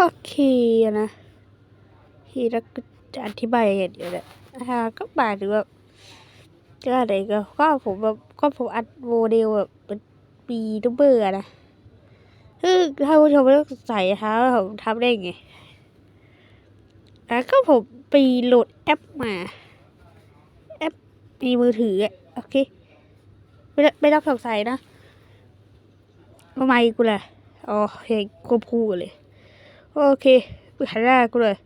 โอเคนะทีแล้วก็จะอธิบายอย่างเดียวแหละฮะก็หมายถึงแบบก็อะไรก็ก็ผมแบบก็ผมอัดโมเดลแบบเป็นปีทูเบอร์อะนะคือถ้าผู้ชมไม่ต้องสงสัยนะคะว่าผมทำได้ไงแล้วก็ผมไปโหลดแอปมา แอปในมือถืออะโอเคไม่ต้องไม่ต้องสงสัยนะทำไมกูล่ะอ๋อเพลงควบคู่กันเลย โอเคมึงหันหน้ากูเลย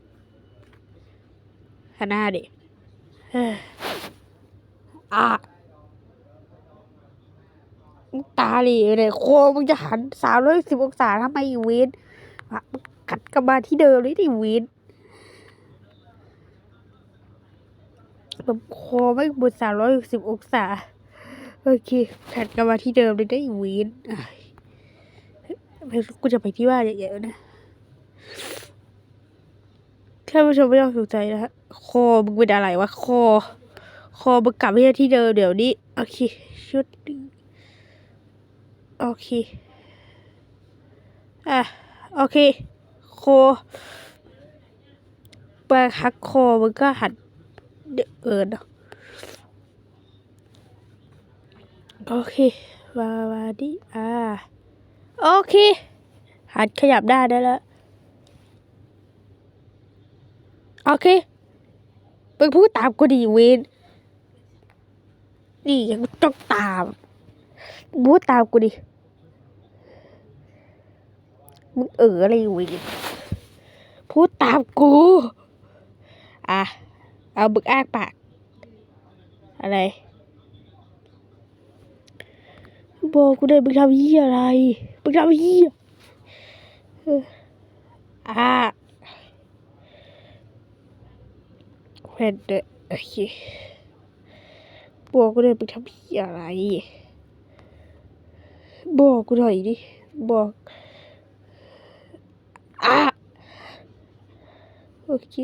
หันหน้าดิอะมึงตาหลีเลยโคมึงจะหันสามร้อยสิบองศาทำไมอีเวนอะมึงกัดกลับมาที่เดิมเลยดิเวนแบบโคไม่บนสามร้อยสิบองศา โอเคกัดกลับมาที่เดิมเลยได้อีเวนอะไม่รู้กูจะไปที่ว่าอย่างเงี้ยนะ ท่านผู้ชมไม่ต้องสนใจนะฮะคอมึงเป็นอะไรวะคอ คอมึงกลับไปที่เดิมเดี๋ยวนี้โอเคชุดนึงโอเคอะโอเคคอไปหักคอมึงก็หันเดี๋ยวเอินโอเคมามาดิอ่าโอเค หันขยับได้ได้แล้ว โอเคมึงพูดตามกูดีเวนนี่ยังต้องตามพูดตามกูดิมึงเอออะไรเวนพูดตามกู อะ เอาบึกอ้ากปาก อะไร บอกกูได้มึงทำยี่อะไรมึงทำยี่อะ แผ่นเดอโอเคบอกกูเลยมึงทำเหี้ยอะไรบอกกูหน่อยดิบอกอะโอเค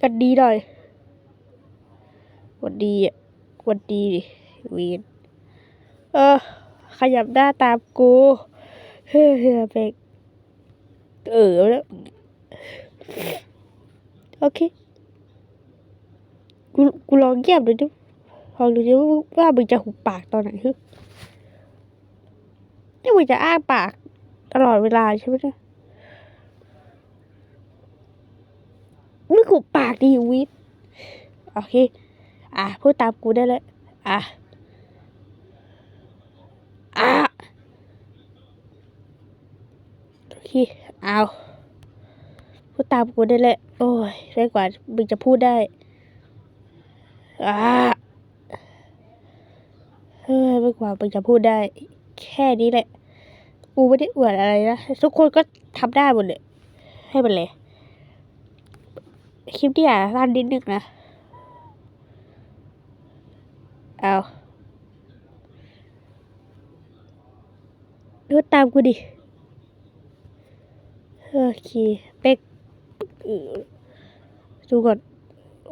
กันดีหน่อยวันดีอะวันดีดิวีนเออ ขยับหน้าตามกูเฮ้ยเฮ้ยเบกเออแล้วโอเค กู กูลองเงียบดูดิลองดูดิว่ามึงจะหุบปากตอนไหนฮึนี่มึงจะอ้าปากตลอดเวลาใช่ไหมเนี่ยมึงหุบปากดิวิทโอเค อะพูดตามกูได้เลย อะ โอเคเอาพูดตามกูได้เลยโอ้ยได้กว่ามึงจะพูดได้อ่าเฮ้ยไม่กว่ามึงจะพูดได้ แค่นี้แหละ กูไม่ได้อวดอะไรนะ ทุกคนก็ทำได้หมดเลย ให้มันเลยคลิปที่อะสั้นนิดนึงนะ เอาดูตามกูดิ โอเคเป็กดูก่อน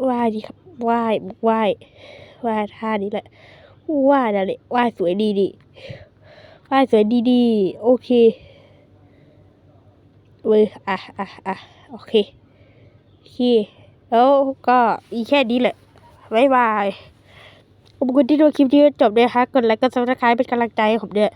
ไหว่ายดีครับไหว่ายไหว่ายไหว่ายท่านี้แหละไหว่ายนั่นแหละไหว่ายสวยดีดีไหว่ายสวยดีดีโอเคเว้ยอะอะอะโอเคโอเคแล้วก็อีแค่นี้แหละบ๊ายบายขอบคุณที่ดูคลิปนี้จบเลยนะคะกดไลค์กดซับสไครป์เป็นกำลังใจให้ผมด้วย